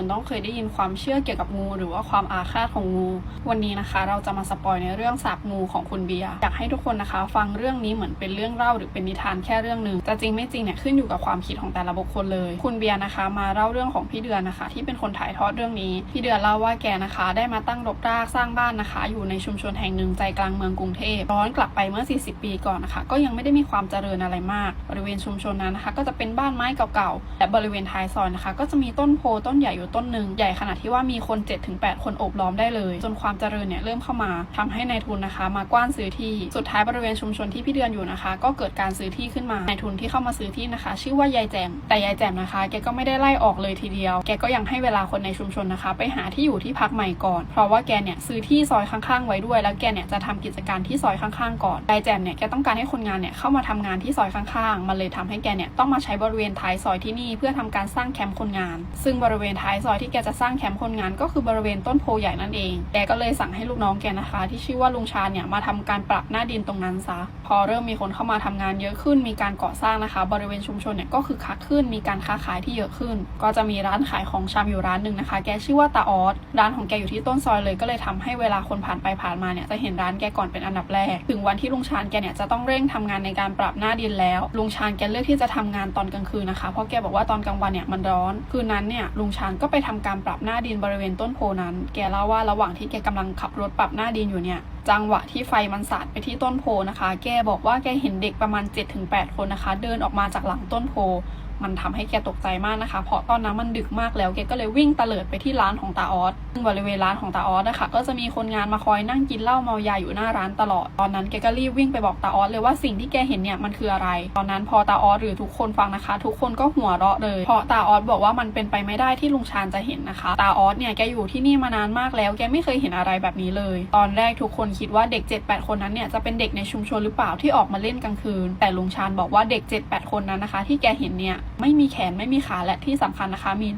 คนต้องเคยได้ยินความเชื่อเกี่ยวกับงู หรือว่าความอาฆาตของงู วันนี้นะคะ เราจะมาสปอยในเรื่องสาบงูของคุณเบียร์อยากให้ทุกคนนะคะ ฟังเรื่องนี้เหมือนเป็นเรื่องเล่าหรือเป็นนิทานแค่เรื่องหนึ่งแต่จริงไม่จริงเนี่ยขึ้นอยู่กับความคิดของแต่ละบุคคลเลย คุณเบียร์นะคะ มาเล่าเรื่องของพี่เดือนนะคะ ที่เป็นคนถ่ายทอดเรื่องนี้พี่เดือนเล่าว่าแกนะคะ ได้มาตั้งรกรากสร้างบ้านนะคะ อยู่ในชุมชนแห่งหนึ่งใจกลางเมืองกรุงเทพย้อนกลับไปเมื่อ 40 ปีก่อนนะคะ ก็ยังไม่ได้มีความเจริญอะไรมากบริเวณชุมชนนั้นนะคะ ก็จะเป็นบ้านไม้เก่าๆและบริเวณท้ายซอยนะคะ ก็จะมีต้นโพต้นใหญ่อยู่ต้นหนึ่งใหญ่ขนาดที่ว่ามีคน 7-8 คนโอบล้อมได้เลย จนความเจริญเนี่ยเริ่มเข้ามาทำให้ในายทุนนะคะ มากว้านซื้อที่สุดท้ายบริเวณชุมชนที่พี่เดือนอยู่นะคะ ก็เกิดการซื้อที่ขึ้นมานายทุนที่เข้ามาซื้อที่นะคะ ชื่อว่ายายแจมแต่ยายแจมนะคะ แกก็ไม่ได้ไล่ออกเลยทีเดียว แกก็ยังให้เวลาคนในชุมชนนะคะ ไปหาที่อยู่ที่พักใหม่ก่อน เพราะว่าแกเนี่ยซื้อที่ซอยข้างๆไว้ด้วย แล้วแกเนี่ยจะทำกิจการที่ซอยข้างๆก่อนยายแจมเนี่ยแกต้องการให้คนงานเนี่ยเข้ามาทำงานที่ซอยข้างๆ มันเลยทำให้แกเนี่ยต้องมาใช้บริเวณท้ายซอยที่นี่เพื่อทำการสร้างแคมป์คนงาน ซึ่งบริเวณท้ายซอยที่แกจะสร้างแคมป์คนงานก็คือบริเวณต้นโพใหญ่นั่นเอง แกก็เลยสั่งให้ลูกน้องแกนะคะ ที่ชื่อว่าลุงชาเนี่ยมาทำการปรับหน้าดินตรงนั้นซะ พอเริ่มมีคนเข้ามาทำงานเยอะขึ้น มีการก่อสร้างนะคะ บริเวณชุมชนเนี่ยก็คือคักขึ้น มีการค้าขายที่เยอะขึ้น ก็จะมีร้านขายของชำอยู่ร้านหนึ่งนะคะ แกชื่อว่าตาออส ร้านของแกอยู่ที่ต้นซอยเลย ก็เลยทำให้เวลาคนผ่านไปผ่านมาเนี่ยจะเห็นร้านแกก่อนเป็นอันดับแรก ถึงวันที่ลุงชาแกเนี่ยจะต้องเร่งทำงานในการปรับหน้าดินแล้ว ลุงชาแกเลือกที่จะทำงานตอนกลางคืนนะคะ เพราะแกบอกว่าตอนกลางวันเนี่ยมันร้อน คืนนั้นเนี่ยลุงชาก็ไปทำการปรับหน้าดินบริเวณต้นโพนั้น แกเล่าว่าระหว่างที่แกกำลังขับรถปรับหน้าดินอยู่เนี่ย จังหวะที่ไฟมันสาดไปที่ต้นโพนะคะ แกบอกว่าแกเห็นเด็กประมาณ 7-8 คนนะคะ เดินออกมาจากหลังต้นโพ มันทำให้แกตกใจมากนะคะ เพราะตอนนั้นมันดึกมากแล้ว แกก็เลยวิ่งตะเลิดไปที่ร้านของตาออสซึ่งบริเวณร้านของตาออสนะคะ ก็จะมีคนงานมาคอยนั่งกินเหล้าเมายาอยู่หน้าร้านตลอด ตอนนั้นแกก็รีบวิ่งไปบอกตาออสเลยว่าสิ่งที่แกเห็นเนี่ยมันคืออะไร ตอนนั้นพอตาออสหรือทุกคนฟังนะคะ ทุกคนก็หัวเราะเลย เพราะตาออสบอกว่ามันเป็นไปไม่ได้ที่ลุงชาญจะเห็นนะคะ ตาออสเนี่ยแกอยู่ที่นี่มานานมากแล้ว แกไม่เคยเห็นอะไรแบบนี้เลย ตอนแรกทุกคนคิดว่าเด็ก 7-8 คนนั้นเนี่ยจะเป็นเด็กในชุมชนหรือเปล่าที่ออกมาเล่นกลางคืน แต่ลุงชานบอกว่าเด็ก 7-8 คนนั้นนะคะ ที่แกเห็นเนี่ยไม่มีแขนไม่มีขาและที่สำคัญนะคะมี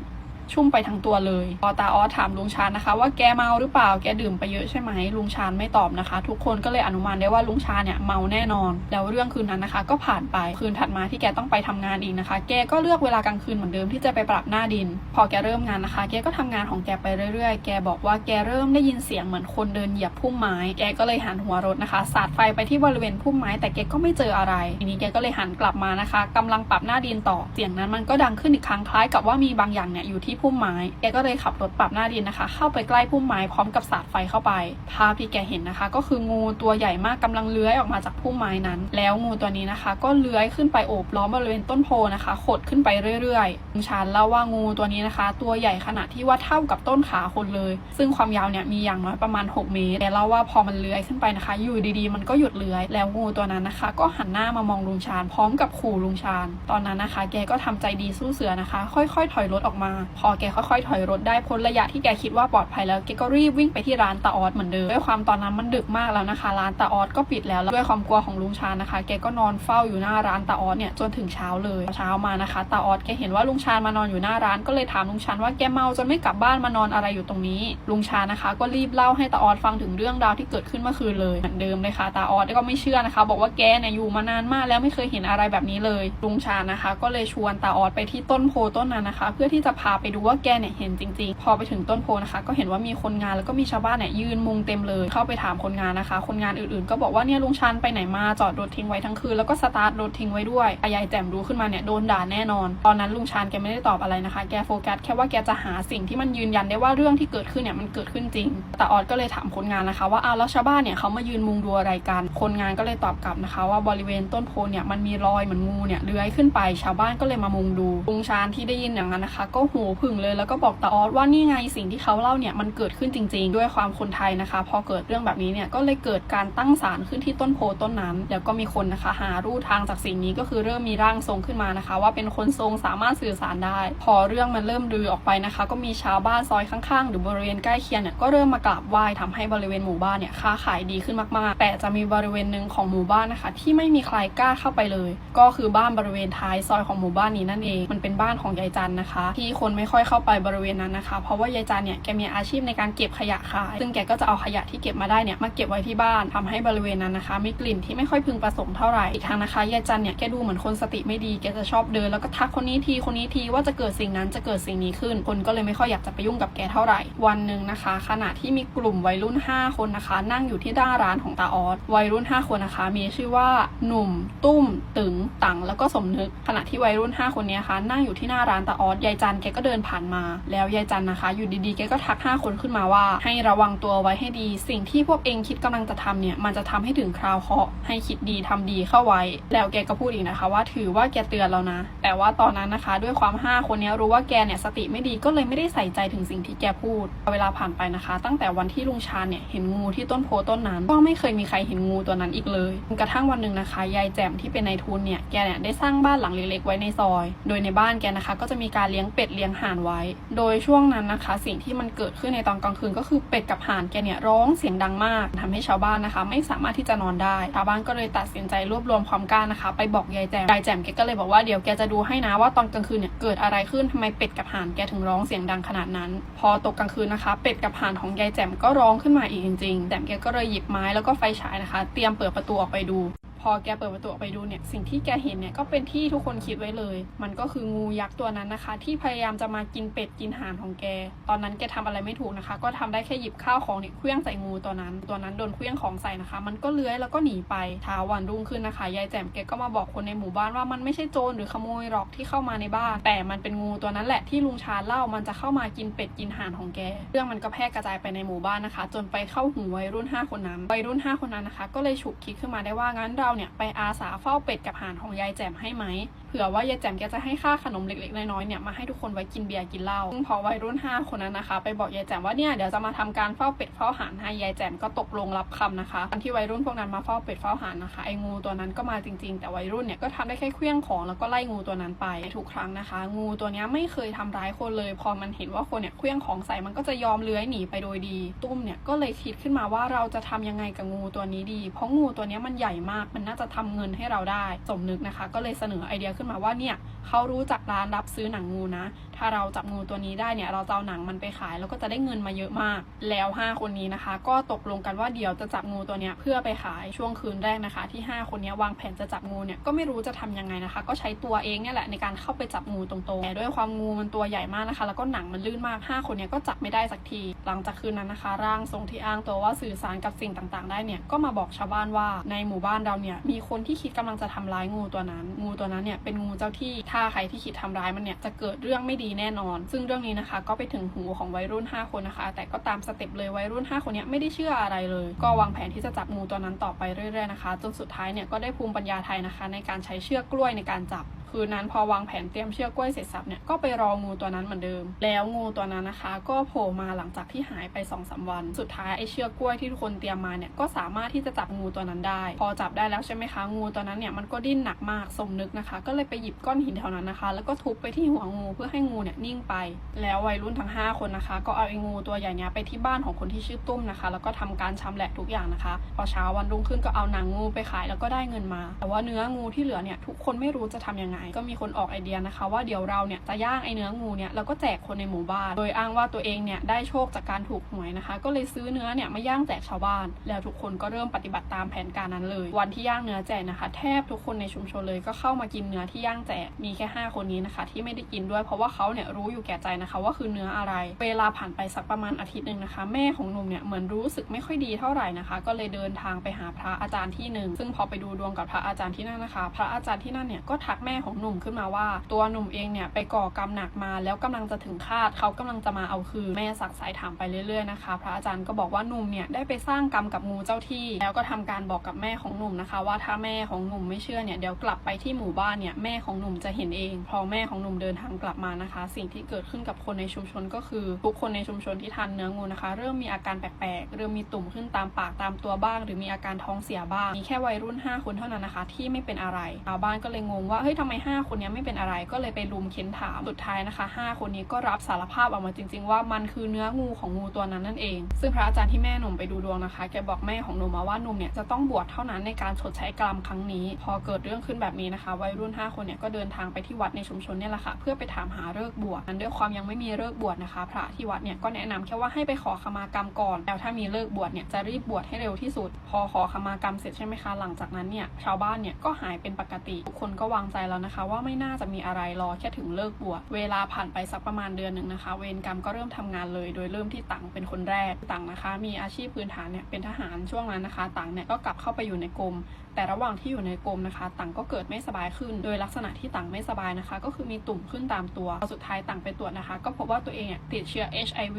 ชุ่มไปทั้งตัวเลยพอตาออสถามลุงชานนะคะ ว่าแกเมาหรือเปล่าแกดื่มไปเยอะใช่ไหมลุงชานไม่ตอบนะคะ ทุกคนก็เลยอนุมานได้ว่าลุงชานเนี่ยเมาแน่นอน แล้วเรื่องคืนนั้นนะคะ ก็ผ่านไปคืนถัดมาที่แกต้องไปทำงานอีกนะคะ แกก็เลือกเวลากลางคืนเหมือนเดิมที่จะไปปรับหน้าดิน พอแกเริ่มงานนะคะ แกก็ทำงานของแกไปเรื่อยๆ แกบอกว่าแกเริ่มได้ยินเสียงเหมือนคนเดินเหยียบพุ่มไม้ แกก็เลยหันหัวรถนะคะสาดไฟไปที่บริเวณพุ่มไม้แต่แกก็ไม่เจออะไรทีนี้แกก็เลยหันกลับมานะคะกำลังปรับหน้าดินต่อเสียงนั้นมันก็ดังขึ้นอีกครั้งคล้ายกับว่ามีบางอย่างเนี่ยอยู่ที่พุ่มไม้แกก็เลยขับรถปรับหน้าดินนะคะ เข้าไปใกล้พุ่มไม้พร้อมกับสาดไฟเข้าไป ภาพที่แกเห็นนะคะ ก็คืองูตัวใหญ่มากกำลังเลื้อยออกมาจากพุ่มไม้นั้น แล้วงูตัวนี้นะคะ ก็เลื้อยขึ้นไปโอบล้อมบริเวณต้นโพนะคะขดขึ้นไปเรื่อยๆลุงชานเล่าว่างูตัวนี้นะคะ ตัวใหญ่ขนาดที่ว่าเท่ากับต้นขาคนเลย ซึ่งความยาวเนี่ยมีอย่างน้อยประมาณ 6 เมตรแกเล่าว่าพอมันเลื้อยขึ้นไปนะคะ อยู่ดีๆ มันก็หยุดเลื้อย แล้วงูตัวนั้นนะคะ ก็หันหน้ามามองลุงชานพร้อมกับขู่ลุงชานตอนนั้นนะคะ แกก็ทำใจดีสู้เสือนะคะ ค่อยๆ ถอยรถออกมาพอแกค่อยๆถอยรถได้พ้นระยะที่แกคิดว่าปลอดภัยแล้วแกก็รีบวิ่งไปที่ร้านตาออสเหมือนเดิมด้วยความตอนนั้นมันดึกมากแล้วนะคะ ร้านตาออสก็ปิดแล้วด้วยความกลัวของลุงชานนะคะ แกก็นอนเฝ้าอยู่หน้าร้านตาออสเนี่ยจนถึงเช้าเลยเช้ามานะคะตาออสแกเห็นว่าลุงชานมานอนอยู่หน้าร้านก็เลยถามลุงชานว่าแกเมาจนไม่กลับบ้านมานอนอะไรอยู่ตรงนี้ ลุงชานนะคะ ก็รีบเล่าให้ตาออสฟังถึงเรื่องราวที่เกิดขึ้นเมื่อคืนเลยเหมือนเดิมเลยค่ะตาออสก็ไม่เชื่อนะคะ บอกว่าแกเนี่ยอยู่มานานมากแล้วไม่เคยเห็นอะไรแบบนี้เลย ลุงชานะคะ ก็เลยชวนตาออสไปที่ต้นโพต้นนั้นนะคะ เพื่อที่จะพาไปดูว่าแกเนี่ยเห็นจริง ๆ พอไปถึงต้นโพนะคะ ก็เห็นว่ามีคนงานแล้วก็มีชาวบ้านเนี่ยยืนมุงเต็มเลยเข้าไปถามคนงานนะคะ คนงานอื่นๆ ก็บอกว่าเนี่ยลุงชันไปไหนมาจอดรถทิ้งไว้ทั้งคืนแล้วก็สตาร์ทรถทิ้งไว้ด้วยอายายแจ่มรู้ขึ้นมาเนี่ยโดนด่าแน่นอน ตอนนั้นลุงชันแกไม่ได้ตอบอะไรนะคะ แกโฟกัสแค่ว่าแกจะหาสิ่งที่มันยืนยันได้ว่าเรื่องที่เกิดขึ้นเนี่ยมันเกิดขึ้นจริง แต่ออดก็เลยถามคนงานนะคะ ว่าอ้าวแล้วชาวบ้านเนี่ยเขามายืนมุงดูอะไรกัน คนงานก็เลยตอบกลับนะคะ ว่าบริเวณต้นโพเนี่ยมันมีรอยเหมือนงูเนี่ยเลื้อยขึ้นไป ชาวบ้านก็เลยมามุงดูลุงชานที่ได้ยินอย่างนั้นนะคะ ก็หูผึ่งเลย แล้วก็บอกตาออดว่านี่ไงสิ่งที่เขาเล่าเนี่ยมันเกิดขึ้นจริง ๆ ด้วยความคนไทยนะคะ พอเกิดเรื่องแบบนี้เนี่ยก็เลยเกิดการตั้งศาลขึ้นที่ต้นโพต้นนั้น แล้วก็มีคนนะคะ หารูทางจากสิ่งนี้ก็คือเริ่มมีร่างทรงขึ้นมานะคะ ว่าเป็นคนทรงสามารถสื่อสารได้ พอเรื่องมันเริ่มลือออกไปนะคะ ก็มีชาวบ้านซอยข้างๆ หรือบริเวณใกล้เคียงเนี่ยก็เริ่มมากราบไหว้ทำให้บริเวณหมู่บ้านเนี่ยค้าขายดีขึ้นมากๆ แต่จะมีบริเวณหนึ่งของหมู่บ้านนะคะ ที่ไม่มีใครกล้าเข้าไปเลย ก็คือบ้านบริเวณท้ายซอยของหมู่บ้านนี้นั่นเอง มันเป็นบ้านของยายจันนะคะ ที่คนไม่ค่อยเข้าไปบริเวณนั้นนะคะ เพราะว่ายายจันเนี่ยแกมีอาชีพในการเก็บขยะขาย ซึ่งแกก็จะเอาขยะที่เก็บมาได้เนี่ยมาเก็บไว้ที่บ้านทำให้บริเวณนั้นนะคะ มีกลิ่นที่ไม่ค่อยพึงประสงค์เท่าไหร่อีกทางนะคะยายจันเนี่ยแกดูเหมือนคนสติไม่ดีแกจะชอบเดินแล้วก็ทักคนนี้ทีคนนี้ทีว่าจะเกิดสิ่งนั้นจะเกิดสิ่งนี้ขึ้น คนก็เลยไม่ค่อยอยากจะไปยุ่งกับแกเท่าไหร่ วันหนึ่งนะคะ ขณะที่มีกลุ่มวัยรุ่น 5 คนนะคะ นั่งอยู่ที่หน้าร้านของตาออสวัยรุ่น 5 คนนะคะ มีชื่อว่าหนุ่ม ตุ้ม ตึงตังแล้วก็สมนึก ขณะที่วัยรุ่น 5 คนนี้นะคะนั่งอยู่ที่หน้าร้านตาออสยายจันแกก็เดินผ่านมา แล้วยายจันนะคะ อยู่ดีๆแกก็ทัก 5 คนขึ้นมาว่า ให้ระวังตัวไว้ให้ดี สิ่งที่พวกเองคิดกำลังจะทำเนี่ยมันจะทำให้ถึงคราวเคราะห์ให้คิดดีทำดีเข้าไว้ แล้วแกก็พูดอีกนะคะ ว่าถือว่าแกเตือนแล้วนะ แต่ว่าตอนนั้นนะคะ ด้วยความ 5 คนนี้รู้ว่าแกเนี่ยสติไม่ดีก็เลยไม่ได้ใส่ใจถึงสิ่งที่แกพูด เวลาผ่านไปนะคะ ตั้งแต่วันที่ลุงชาญเนี่ยเห็นงูที่ต้นโพต้นนั้น ก็ไม่เคยมีใครเห็นงูตัวนั้นอีกเลยกระทั่งวันหนึ่งนะคะยายแจ่มที่เป็นนายทุนเนี่ยแกเนี่ยได้สร้างบ้านหลังเล็กๆไว้ในซอย โดยในบ้านแกนะคะ ก็จะมีการเลี้ยงเป็ดเลี้ยงห่านไว้ โดยช่วงนั้นนะคะ สิ่งที่มันเกิดขึ้นในตอนกลางคืนก็คือเป็ดกับห่านแกเนี่ยร้องเสียงดังมากทำให้ชาวบ้านนะคะ ไม่สามารถที่จะนอนได้ ชาวบ้านก็เลยตัดสินใจรวบรวมความกล้านะคะ ไปบอกยายแจ่มยายแจ่มแกก็เลยบอกว่าเดี๋ยวแกจะดูให้นะว่าตอนกลางคืนเนี่ยเกิดอะไรขึ้นทำไมเป็ดกับห่านแกถึงร้องเสียงดังขนาดนั้น พอตกกลางคืนนะคะ เป็ดกับห่านของยายแจ่มก็ร้องขึ้นมาอีกจริงๆแจมแกก็เลยหยิบไม้แล้วก็ไฟฉายนะคะ เตรียมเปิดประตูออกไปดู พอแกเปิดประตูออกไปดูเนี่ยสิ่งที่แกเห็นเนี่ยก็เป็นที่ทุกคนคิดไว้เลย มันก็คืองูยักษ์ตัวนั้นนะคะ ที่พยายามจะมากินเป็ดกินห่านของแก ตอนนั้นแกทำอะไรไม่ถูกนะคะ ก็ทำได้แค่หยิบข้าวของเนี่ยเคลื่องใส่งูตัวนั้น ตัวนั้นโดนเคลื่องของใส่นะคะ มันก็เลื้อยแล้วก็หนีไปเช้าวันรุ่งขึ้นนะคะยายแจ่มแกก็มาบอกคนในหมู่บ้านว่ามันไม่ใช่โจรหรือขโมยหรอกที่เข้ามาในบ้าน แต่มันเป็นงูตัวนั้นแหละที่ลุงชาเล่ามันจะเข้ามากินเป็ดกินห่านของแก เรื่องมันก็แพร่กระจายไปในหมู่บ้านนะคะ จนไปเข้าหูวัยรุ่น 5 คนนั้นวัยรุ่น 5 คนนั้นนะคะ ก็เลยฉุกคิดขึ้นมาได้ว่างั้นเราเนี่ยไปอาสาเฝ้าเป็ดกับหานของยายแจ่มให้ไหมเผื่อว่ายายแจ่มแกจะให้ค่าขนมเล็กๆน้อยๆเนี่ยมาให้ทุกคนไว้กินเบียร์กินเหล้าพอวัยรุ่น 5 คนนั้นนะคะ ไปบอกยายแจ่มว่าเนี่ยเดี๋ยวจะมาทำการเฝ้าเป็ดเฝ้าหานให้ยายแจ่มก็ตกลงรับคำนะคะตอนที่วัยรุ่นพวกนั้นมาเฝ้าเป็ดเฝ้าหานนะคะไอ้งูตัวนั้นก็มาจริง ๆ แต่วัยรุ่นเนี่ยก็ทำได้แค่เคลี้ยงของแล้วก็ไล่งูตัวนั้นไปทุกครั้งนะคะ งูตัวนี้ไม่เคยทำร้ายคนเลย พอมันเห็นว่าคนเนี่ยเคลี้ยงของใส่มันก็จะยอมเลื้อยหนีไปโดยดี ตุ้มเนี่ยก็เลยคิดขึ้นมาว่าเราจะทำยังไงกับงูตัวนี้ดี เพราะงูตัวนี้มันใหญ่มากมันน่าจะทำเงินให้เราได้ สมนึกนะคะ ก็เลยเสนอไอเดียขึ้นมาว่าเนี่ยเขารู้จักร้านรับซื้อหนังงูนะ ถ้าเราจับงูตัวนี้ได้เนี่ยเราจะเอาหนังมันไปขายแล้วก็จะได้เงินมาเยอะมาก แล้ว 5 คนนี้นะคะ ก็ตกลงกันว่าเดี๋ยวจะจับงูตัวเนี้ยเพื่อไปขายช่วงคืนแรกนะคะ ที่ 5 คนนี้วางแผนจะจับงูเนี่ยก็ไม่รู้จะทำยังไงนะคะ ก็ใช้ตัวเองเนี่ยแหละในการเข้าไปจับงูตรงๆแต่ด้วยความงูมันตัวใหญ่มากนะคะ แล้วก็หนังมันลื่นมาก 5 คนเนี้ก็จับไม่ได้สักที หลังจากคืนนั้นนะคะ ร่างทรงที่อ้างตัวว่าสื่อสารกับสิ่งต่างๆ ได้เนี่ยก็มาบอกชาวบ้านว่าในหมู่บ้านเราเนี่ยมีคนที่คิดกำลังจะทำร้ายงูตัวนั้น งูตัวนั้นเนี่ยเป็นงูเจ้าที่ถ้าใครที่คิดทำร้ายมันเนี่ยจะเกิดเรื่องไม่ดีแน่นอน ซึ่งเรื่องนี้นะคะ ก็ไปถึงหูของวัยรุ่น 5 คนนะคะ แต่ก็ตามสเต็ปเลยวัยรุ่น 5 คนเนี้ไม่ได้เชื่ออะไรเลย ก็วางแผนที่จะจับงูตัวนั้นต่อไปเรื่อยๆนะคะ จนสุดท้ายเนี่ยก็ได้ภูมิปัญญาไทยนะคะ ในการใช้เชือกกล้วยในการจับ คืนนั้นพอวางแผนเตรียมเชือกกล้วยเสร็จสับเนี่ยก็ไปรองูตัวนั้นเหมือนเดิม แล้วงูตัวนั้นนะคะ ก็โผล่มาหลังจากที่หายไป2อสวัน สุดท้ายไอ้เชือกกล้วยที่ทุกคนเตรียมมาเนี่ยก็สามารถที่จะจับงูตัวนั้นได้ พอจับได้แล้วใช่ไหมคะงูตัวนั้นเนี่ยมันก็ดิ้นหนักมากสมนึกนะคะ ก็เลยไปหยิบก้อนหินแถวนั้นนะคะ แล้วก็ทุบไปที่หัวงูเพื่อให้งูเนี่ยนิ่งไป แล้ววัยรุ่นทั้ง 5 คนนะคะ ก็เอาไอ้งูตัวใหญ่เนี้ยไปที่บ้านของคนที่ชื่อตุ้มนะคะ แล้วก็ทำการชำแหละทุกอย่างนะคะ พอเช้าวันรุ่งขึ้นก็เอาหนังงูไปขายแล้วก็ได้เงินมา แต่ว่าเนื้องูที่เหลือเนี่ยทุกคนไม่รู้จะทำยังไงก็มีคนออกไอเดียนะคะ ว่าเดี๋ยวเราเนี่ยจะย่างไอเนื้องูเนี่ยแล้วก็แจกคนในหมู่บ้าน โดยอ้างว่าตัวเองเนี่ยได้โชคจากการถูกหวยนะคะ ก็เลยซื้อเนื้อเนี่ยมาย่างแจกชาวบ้าน แล้วทุกคนก็เริ่มปฏิบัติตามแผนการนั้นเลย วันที่ย่างเนื้อแจกนะคะ แทบทุกคนในชุมชนเลยก็เข้ามากินเนื้อที่ย่างแจกมีแค่ 5 คนนี้นะคะ ที่ไม่ได้กินด้วยเพราะว่าเขาเนี่ยรู้อยู่แก่ใจนะคะ ว่าคือเนื้ออะไร เวลาผ่านไปสักประมาณอาทิตย์หนึ่งนะคะ แม่ของหนุ่มเนี่ยเหมือนรู้สึกไม่ค่อยดีเท่าไหร่นะคะ ก็เลยเดินทางไปหาพระอาจารย์ที่หนึ่งซึ่งพอไปดูดวงกับพระอาจารย์ที่นั่นนะคะ พระอาจารย์ที่นั่นเนี่ยก็ทักแม่ของหนุ่มขึ้นมาว่า ตัวหนุ่มเองเนี่ยไปก่อกรรมหนักมาแล้วกำลังจะถึงคาดเขากำลังจะมาเอาคืนแม่สักสายถามไปเรื่อยๆนะคะ พระอาจารย์ก็บอกว่าหนุ่มเนี่ยได้ไปสร้างกรรมกับงูเจ้าที่ แล้วก็ทำการบอกกับแม่ของหนุ่มนะคะ ว่าถ้าแม่ของหนุ่มไม่เชื่อเนี่ยเดี๋ยวกลับไปที่หมู่บ้านเนี่ยแม่ของหนุ่มจะเห็นเอง พอแม่ของหนุ่มเดินทางกลับมานะคะ สิ่งที่เกิดขึ้นกับคนในชุมชนก็คือทุกคนในชุมชนที่ทานเนื้องูนะคะ เริ่มมีอาการแปลกๆเริ่มมีตุ่มขึ้นตามปากตามตัวบ้าง หรือมีอาการท้องเสียบ้างมีแค่วัยรุ่น 5 คนเท่านั้นนะคะ ที่ไม่เป็นอะไรชาวบ้านก็เลยงงว่าเฮ้ยทำไมห้าคนนี้ไม่เป็นอะไรก็เลยไปลุมเค้นถามสุดท้ายนะคะห้าคนนี้ก็รับสารภาพออกมาจริง ๆ ว่ามันคือเนื้องูของงูตัวนั้นนั่นเอง ซึ่งพระอาจารย์ที่แม่หนุ่มไปดูดวงนะคะ แกบอกแม่ของหนุ่มมาว่าหนุ่มเนี่ยจะต้องบวชเท่านั้นในการชดใช้กรรมครั้งนี้ พอเกิดเรื่องขึ้นแบบนี้นะคะ วัยรุ่น 5 คนเนี่ยก็เดินทางไปที่วัดในชุมชนเนี่ยแหละค่ะเพื่อไปถามหาเลิกบวชนั้นด้วยความยังไม่มีเลิกบวชนะคะ พระที่วัดเนี่ยก็แนะนำแค่ว่าให้ไปขอขมากรรมก่อน แล้วถ้ามีเลิกบวชเนี่ยจะรีบบวชให้เร็วที่สุด พอขอขมากรรมเสร็จใช่ไหมคะ หลังจากนั้นเนี่ยชาวบ้านเนี่ยก็หายเป็นปกติทุกคนก็วางใจแล้วนะคะว่าไม่น่าจะมีอะไรรอแค่ถึงเลิกบวชเวลาผ่านไปสักประมาณเดือนหนึ่งนะคะ เวรกรรมก็เริ่มทำงานเลย โดยเริ่มที่ตังเป็นคนแรกตังนะคะ มีอาชีพพื้นฐานเนี่ยเป็นทหารช่วงนั้นนะคะตังเนี่ยก็กลับเข้าไปอยู่ในกรมแต่ระหว่างที่อยู่ในกรมนะคะ ตังก็เกิดไม่สบายขึ้น โดยลักษณะที่ตังไม่สบายนะคะ ก็คือมีตุ่มขึ้นตามตัวสุดท้ายตังไปตรวจนะคะ ก็พบว่าตัวเองเนี่ยติดเชื้อ HIV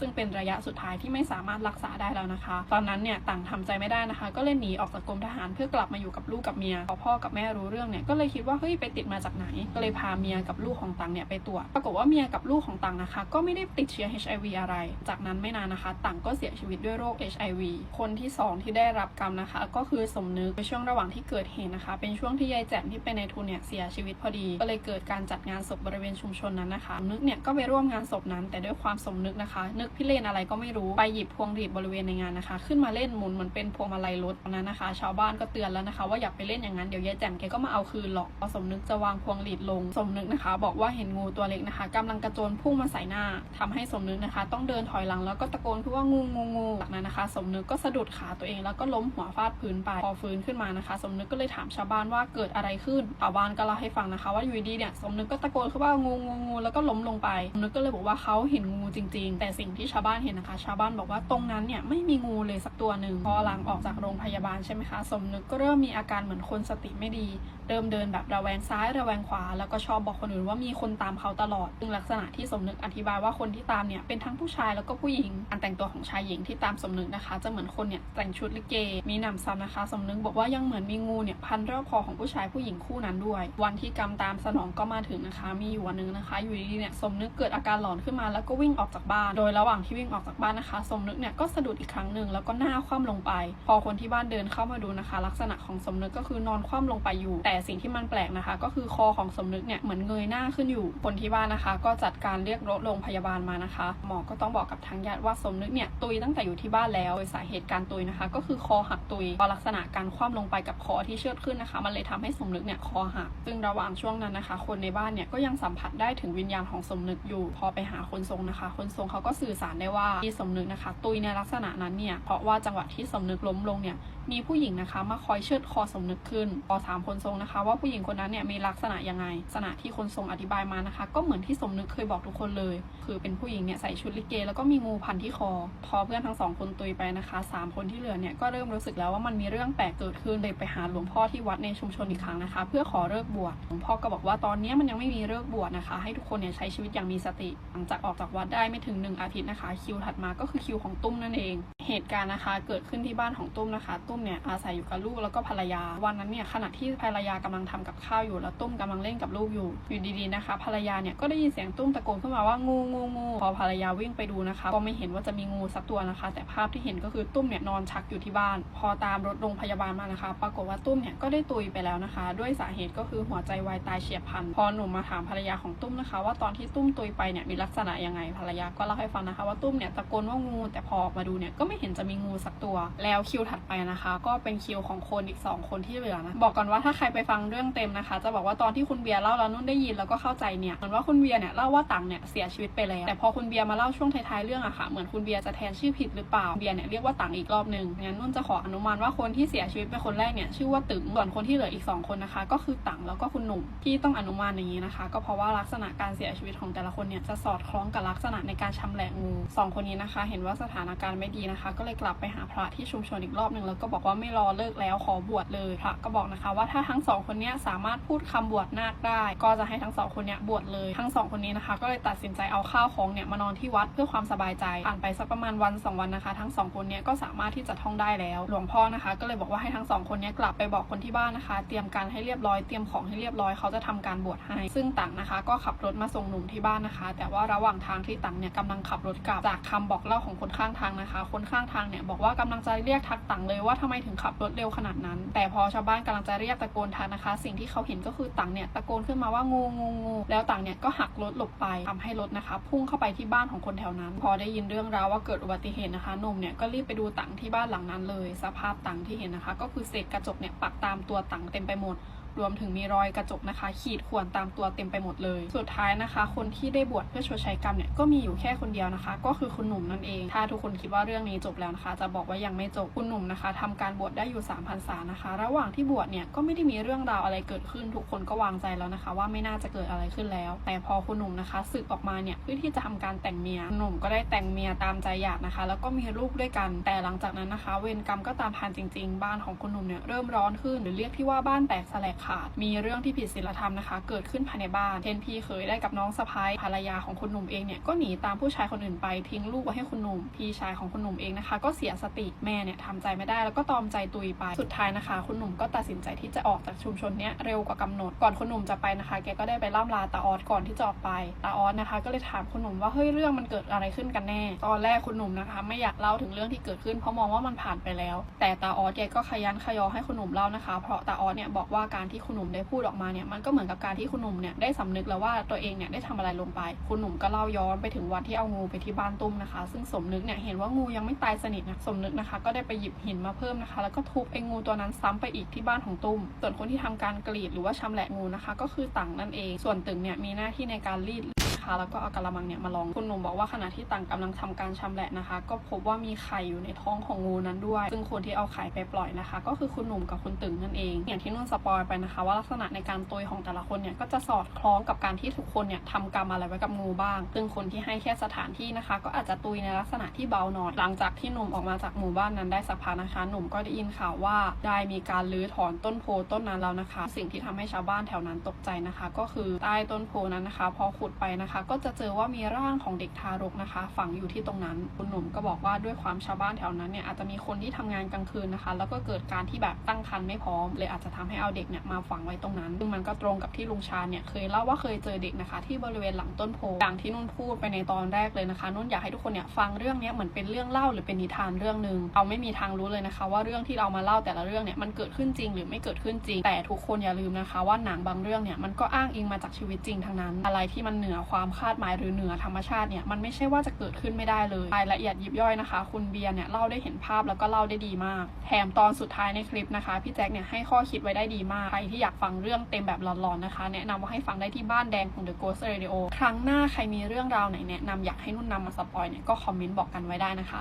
ซึ่งเป็นระยะสุดท้ายที่ไม่สามารถรักษาได้แล้วนะคะ ตอนนั้นเนี่ยตังทำใจไม่ได้นะคะ ก็เลยหนีออกจากกรมทหารเพื่อกลับมาอยู่กับลูกกับเมียพอพ่อกับแม่รู้เรื่องเนี่ยก็เลยคิดว่าเฮ้ยไปติดมาจากไหน ก็เลยพาเมียกับลูกของตังเนี่ยไปตรวจปรากฏว่าเมียกับลูกของตังนะคะ ก็ไม่ได้ติดเชื้อ HIV อะไร จากนั้นไม่นานนะคะ ตังก็เสียชีวิตด้วยโรค HIV คนที่สองที่ได้รับกรรมนะคะ ก็คือสมนึกในช่วงระหว่างที่เกิดเหตุนะคะ เป็นช่วงที่ยายแจ่มที่เป็นในทุนเนี่ยเสียชีวิตพอดี ก็เลยเกิดการจัดงานศพบริเวณชุมชนนั้นนะคะนึกเนี่ยก็ไปร่วมงานศพนั้น แต่ด้วยความสมนึกนะคะนึกพิเรนอะไรก็ไม่รู้ไปหยิบพวงหรีดบริเวณในงานนะคะ ขึ้นมาเล่นหมุนเหมือนเป็นพวงมาลัยรถตอนนั้นนะคะ ชาวบ้านก็เตือนแล้วนะคะ ว่าอย่าไปเล่นอย่างนั้นเดี๋ยวยายแจ่มแกก็มาเอาคืนหรอกพอสมนึกจะวางพวงหรีดลงสมนึกนะคะ บอกว่าเห็นงูตัวเล็กนะคะกำลังกระโจนพุ่งมาใส่หน้าทำให้สมนึกนะคะ ต้องเดินถอยหลังแล้วก็ตะโกนพูดว่างูงูงูจากนั้นนะคะ สมนึกก็สะดุดขาตัวเองแล้วก็ล้มหัวฟาดพื้นไปพอฟื้นขึ้นมานะคะ สมนึกก็เลยถามชาวบ้านว่าเกิดอะไรขึ้นชาวบ้านก็เล่าให้ฟังนะคะ ว่าอยู่ดีเนี่ยสมนึกก็ตะโกนขึ้นว่างูงูงูแล้วก็ล้มลงไปสมนึกก็เลยบอกว่าเขาเห็นงูจริง ๆ แต่สิ่งที่ชาวบ้านเห็นนะคะ ชาวบ้านบอกว่าตรงนั้นเนี่ยไม่มีงูเลยสักตัวหนึ่งพอหลังออกจากโรงพยาบาลใช่ไหมคะ สมนึกก็เริ่มมีอาการเหมือนคนสติไม่ดีเริ่มเดินแบบระแวงซ้ายระแวงขวา แล้วก็ชอบบอกคนอื่นว่ามีคนตามเขาตลอดซึ่งลักษณะที่สมนึกอธิบายว่าคนที่ตามเนี่ยเป็นทั้งผู้ชายแล้วก็ผู้หญิงการแต่งตัวของชายหญิงที่ตามสมนึกนะคะ จะเหมือนคนเนี่ยแต่งชุดลิเก มีหนำซ้ำนะคะ สมนึกบอกว่ายังเหมือนมีงูเนี่ยพันรอบคอของผู้ชายผู้หญิงคู่นั้นด้วย วันที่กรรมตามสนองก็มาถึงนะคะ มีอยู่วันหนึงนะคะ อยู่ดีๆเนี่ยสมนึกเกิดอาการหลอนขึ้นมาแล้วก็วิ่งออกจากบ้าน โดยระหว่างที่วิ่งออกจากบ้านนะคะ สมนึกเนี่ยก็สะดุดอีกครั้งหนึ่งแล้วก็หน้าคว่ำลงไป พอคนที่บ้านเดินเข้ามาดูนะคะ ลักษณะของสมนึกก็คือนอนคว่ำลงไปอยู่ แต่สิ่งที่มันแปลกนะคะ ก็คือคอของสมนึกเนี่ยเหมือนเงยหน้าขึ้นอยู่ คนที่บ้านนะคะ ก็จัดการเรียกรถโรงพยาบาลมานะคะ หมอก็ต้องบอกกับทางญาติว่าสมนึกเนี่ยตุยตั้งแต่อยู่ที่บ้านแล้วโดยสาเหตุการตุยนะคะ ก็คือคอหักตุยพอลักษณะการคว่ำลงไปกับคอที่เชือดขึ้นนะคะ มันเลยทำให้สมนึกเนี่ยคอหักซึ่งระหว่างช่วงนั้นนะคะ คนในบ้านเนี่ยก็ยังสัมผัสได้ถึงวิญญาณของสมนึกอยู่ พอไปหาคนทรงนะคะ คนทรงเขาก็สื่อสารได้ว่าที่สมนึกนะคะ ตุยในลักษณะนั้นเนี่ยเพราะว่าจังหวะที่สมนึกล้มลงเนี่ย มีผู้หญิงนะคะ มาคอยเชือดคอสมนึกขึ้นพอถามคนทรงนะคะ ว่าผู้หญิงคนนั้นเนี่ยมีลักษณะยังไงลักษณะที่คนทรงอธิบายมานะคะ ก็เหมือนที่สมนึกเคยบอกทุกคนเลย คือเป็นผู้หญิงเนี่ยใส่ชุดลิเก แล้วก็มีงูพันที่คอ พอเพื่อนทั้งสองคนตุยไปนะคะสามคนที่เหลือเนี่ยก็เริ่มรู้สึกแล้วว่ามันมีเรื่องแปลกเกิดขึ้นเลยไปหาหลวงพ่อที่วัดในชุมชนอีกครั้งนะคะ เพื่อขอเลิกบวชหลวงพ่อก็บอกว่าตอนนี้มันยังไม่มีเลิกบวชนะคะ ให้ทุกคนเนี่ยใช้ชีวิตอย่างมีสติ หลังจากออกจากวัดได้ไม่ถึงหนึ่งอาทิตย์นะคะ คิวถัดมาก็คือคิวของตุ้มนั่นเอง เหตุการณ์นะคะ เกิดขึ้นที่บ้านของตุ้มนะคะตุ้มเนี่ยอาศัยอยู่กับลูกแล้วก็ภรรยา วันนั้นเนี่ยขณะที่ภรรยากำลังทำกับข้าวอยู่แล้วตุ้มกำลังเล่นกับลูกอยู่อยู่ดีๆนะคะ ภรรยาเนี่ยก็ได้ยินเสียงตุ้มตะโกนขึ้นมาว่างูงูงูพอภรรยาวิ่งไปดูนะคะ ก็ไม่เห็นว่าจะมีงูสักตัวนะคะ แต่ภาพที่เห็นก็คือตุ้มเนี่ยนอนชักอยู่ที่บ้าน พอตามรถโรงพยาบาลมานะคะ ปรากฏว่าตุ้มเนี่ยก็ได้ตุยไปแล้วนะคะ ด้วยสาเหตุก็คือหัวใจวายตายเฉียบพลันพอหนุ่มมาถามภรรยาของตุ้มนะคะ ว่าตอนที่ตุ้มตุยไปเนี่ยมีลักษณะยังไงภรรยาก็เล่าให้ฟังนะคะ ว่าตุ้มเนี่ยตะโกนว่างูแต่พอออกมาดูเนี่ยก็ไม่เห็นจะมีงูสักตัว แล้วคิวถัดไปนะคะก็เป็นคิวของคนอีกสองคนที่เหลือนะบอกก่อนว่าถ้าใครไปฟังเรื่องเต็มนะคะ จะบอกว่าตอนที่คุณเบียร์เล่าแล้วนุ่นได้ยินแล้วก็เข้าใจเนี่ยเหมือนว่าคุณเบียร์เนี่ยเล่าว่าตังเนี่ยเสียชีวิตไปแล้วแต่พอคุณเบียร์มาเล่าช่วงท้ายๆเรื่องอะค่ะเหมือนคุณเบียร์จะแทนชื่อผิดหรือเปล่าเบียร์เนี่ยเรียกว่าตังอีกรอบหนึ่งงั้นนุ่นจะขออนุมานว่าคนที่เสียชีวิตเป็นคนแรกเนี่ยชื่อว่าตึงส่วนคนที่เหลืออีกสองคนนะคะ ก็คือตังแล้วก็คุณหนุ่มที่ต้องอนุมานอย่างนี้นะคะ ก็เพราะว่าลักษณะการเสียชีวิตของแต่ละคนเนี่ยจะสอดคล้องกับลักษณะในการชำแหละงูสองคนนี้นะคะ เห็นว่าสถานการณ์ไม่ดีนะคะ ก็เลยกลับไปหาพระที่ชุมชนอีกรอบหนึ่งแล้วก็บอกว่าไม่รอเลิกแล้วขอบวชเลยพระก็บอกนะคะว่าถ้าทั้งสองคนนี้สามารถพูดคำบวชนาคได้ ก็จะให้ทั้งสองคนนี้บวชเลยทั้งสองคนนี้นะคะ ก็เลยตัดสินใจเอาข้าวของเนี่ยมานอนที่วัดเพื่อความสบายใจผ่านไปสักประมาณวันสองวันนะคะ ทั้งสองคนนี้ก็สามารถที่จะท่องได้แล้ว หลวงพ่อนะคะ ก็เลยบอกว่าให้ทั้งสองคนนี้กลับไปบอกคนที่บ้านนะคะ เตรียมการให้เรียบร้อยเตรียมของให้เรียบร้อยเขาจะทำการบวชให้ ซึ่งตังนะคะ ก็ขับรถมาส่งหนุ่มที่บ้านนะคะ แต่ว่าระหว่างทางที่ตังเนี่ยกำลังขับรถกลับจากคำบอกเล่าของคนข้างทางนะคะ คนข้างทางเนี่ยบอกว่ากำลังจะเรียกทักตังเลยว่าทำไมถึงขับรถเร็วขนาดนั้น แต่พอชาวบ้านกำลังจะเรียกตะโกนท้ากนะคะ สิ่งที่เขาเห็นก็คือตังเนี่ยตะโกนขึ้นมาว่างูงูงูแล้วตังเนี่ยก็หักรถหลบไปทำให้รถนะคะ พุ่งเข้าไปที่บ้านของคนแถวนั้น พอได้ยินเรื่องราวว่าเกิดอุบัติเหตุนะคะหนุ่มเนี่ยก็รีบไปดูตังที่บ้านหลังนั้นเลย สภาพตังที่เห็นนะคะ ก็คือเศษกระจกเนี่ยปักตามตัวตังเต็มไปหมด รวมถึงมีรอยกระจกนะคะ ขีดข่วนตามตัวเต็มไปหมดเลย สุดท้ายนะคะ คนที่ได้บวชเพื่อชดใช้กรรมเนี่ยก็มีอยู่แค่คนเดียวนะคะ ก็คือคุณหนุ่มนั่นเอง ถ้าทุกคนคิดว่าเรื่องนี้จบแล้วนะคะ จะบอกว่ายังไม่จบคุณหนุ่มนะคะทำการบวชได้อยู่3พรรษานะคะ ระหว่างที่บวชเนี่ยก็ไม่ได้มีเรื่องราวอะไรเกิดขึ้น ทุกคนก็วางใจแล้วนะคะ ว่าไม่น่าจะเกิดอะไรขึ้นแล้ว แต่พอคุณหนุ่มนะคะสึกออกมาเนี่ยเพื่อที่จะทำการแต่งเมียหนุ่มก็ได้แต่งเมียตามใจอยากนะคะ แล้วก็มีลูกด้วยกัน แต่หลังจากนั้นนะคะ เวรกรรมก็ตามทันจริง ๆ บ้านของคุณหนุ่มเนี่ยเริ่มร้อนขึ้นหรือเรียกที่ว่าบ้านแตกแสลกขาด มีเรื่องที่ผิดศีลธรรมนะคะ เกิดขึ้นภายในบ้านเช่นพี่เคยได้กับน้องสะพ้ายภรรยาของคุณหนุ่มเองเนี่ยก็หนีตามผู้ชายคนอื่นไปทิ้งลูกไว้ให้คุณหนุ่มพี่ชายของคุณหนุ่มเองนะคะ ก็เสียสติแม่เนี่ยทำใจไม่ได้แล้วก็ตอมใจตุยไปสุดท้ายนะคะ คุณหนุ่มก็ตัดสินใจที่จะออกจากชุมชนเนี้ยเร็วกว่ากำหนดก่อนคุณหนุ่มจะไปนะคะ แกก็ได้ไปล่ำลาตาออดก่อนที่จะออกไปตาออดนะคะ ก็เลยถามคุณหนุ่มว่าเฮ้ยเรื่องมันเกิดอะไรขึ้นกันแน่ ตอนแรกคุณหนุ่มนะคะ ไม่อยากเล่าถึงเรื่องที่เกิดขึ้นเพราะมองว่ามันผ่านไปแล้ว แต่ตาออดแกก็ขยันขยอให้คุณหนุ่มเล่านะคะ เพราะตาออดเนี่ยบอกว่าการทคุณหนุ่มได้พูดออกมาเนี่ยมันก็เหมือนกับการที่คุณหนุ่มเนี่ยได้สำนึกแล้วว่าตัวเองเนี่ยได้ทำอะไรลงไป คุณหนุ่มก็เล่าย้อนไปถึงวันที่เอางูไปที่บ้านตุ้มนะคะ ซึ่งสมนึกเนี่ยเห็นว่างูยังไม่ตายสนิทนะสมนึกนะคะ ก็ได้ไปหยิบหินมาเพิ่มนะคะ แล้วก็ทุบไอ้งูตัวนั้นซ้ำไปอีกที่บ้านของตุ้ม ส่วนคนที่ทำการกรีดหรือว่าชำแหละงูนะคะ ก็คือตังนั่นเอง ส่วนตึงเนี่ยมีหน้าที่ในการรีด นะคะ แล้วก็เอากระมังเนี่ยมาลองคุณหนุ่มบอกว่าขณะที่ต่างกำลังทำการชำแหละนะคะ ก็พบว่ามีไข่อยู่ในท้องของงูนั้นด้วย ซึ่งคนที่เอาไข่ไปปล่อยนะคะ ก็คือคุณหนุ่มกับคุณตึงนั่นเอง อย่างที่นุ่นสปอยไปนะคะ ว่าลักษณะในการตุยของแต่ละคนเนี่ยก็จะสอดคล้องกับการที่ทุกคนเนี่ยทำกรรมอะไรไว้กับงูบ้าง ซึ่งคนที่ให้แค่สถานที่นะคะ ก็อาจจะตุยในลักษณะที่เบาหน่อย หลังจากที่หนุ่มออกมาจากหมู่บ้านนั้นได้สักพักนะคะ หนุ่มก็ได้ยินข่าวว่าได้มีการรื้อถอนต้นโพต้นนั้นแล้วนะคะ สิ่งที่ทำให้ชาวบ้านแถวนั้นตกใจนะคะ ก็คือใต้ต้นโพนั้นนะคะ พอขุดไปนะคะก็จะเจอว่ามีร่างของเด็กทารกนะคะ ฝังอยู่ที่ตรงนั้น คุณหนุ่มก็บอกว่าด้วยความชาวบ้านแถวนั้นเนี่ยอาจจะมีคนที่ทำงานกลางคืนนะคะ แล้วก็เกิดการที่แบบตั้งครรภ์ไม่พร้อม เลยอาจจะทำให้เอาเด็กเนี่ยมาฝังไว้ตรงนั้นซึ่งมันก็ตรงกับที่ลุงชาญเนี่ยเคยเล่าว่าเคยเจอเด็กนะคะ ที่บริเวณหลังต้นโพอย่างที่นุ่นพูดไปในตอนแรกเลยนะคะนุ่นอยากให้ทุกคนเนี่ยฟังเรื่องนี้เหมือนเป็นเรื่องเล่าหรือเป็นนิทานเรื่องหนึ่งเราไม่มีทางรู้เลยนะคะ ว่าเรื่องที่เรามาเล่าแต่ละเรื่องเนี่ยมันเกิดขึ้นจริง หรือไม่เกิดขึ้นจริง แต่ทุกคนอย่าลืมนะคะ ว่าหนังบางเรื่องเนี่ยมันก็อ้างอิงมาจากชีวิตจริงทั้งนั้น อะไรที่มันเหนือความคาดหมายหรือเหนือธรรมชาติเนี่ยมันไม่ใช่ว่าจะเกิดขึ้นไม่ได้เลยรายละเอียดยิบย่อยนะคะ คุณเบียร์เนี่ยเล่าได้เห็นภาพแล้วก็เล่าได้ดีมาก แถมตอนสุดท้ายในคลิปนะคะพี่แจ็คเนี่ยให้ข้อคิดไว้ได้ดีมาก ใครที่อยากฟังเรื่องเต็มแบบหลอนๆนะคะ แนะนำว่าให้ฟังได้ที่บ้านแดงของ The Ghost Radio ครั้งหน้าใครมีเรื่องราวไหนแนะนำอยากให้นุ่นนำมาสปอยเนี่ยก็คอมเมนต์บอกกันไว้ได้นะคะ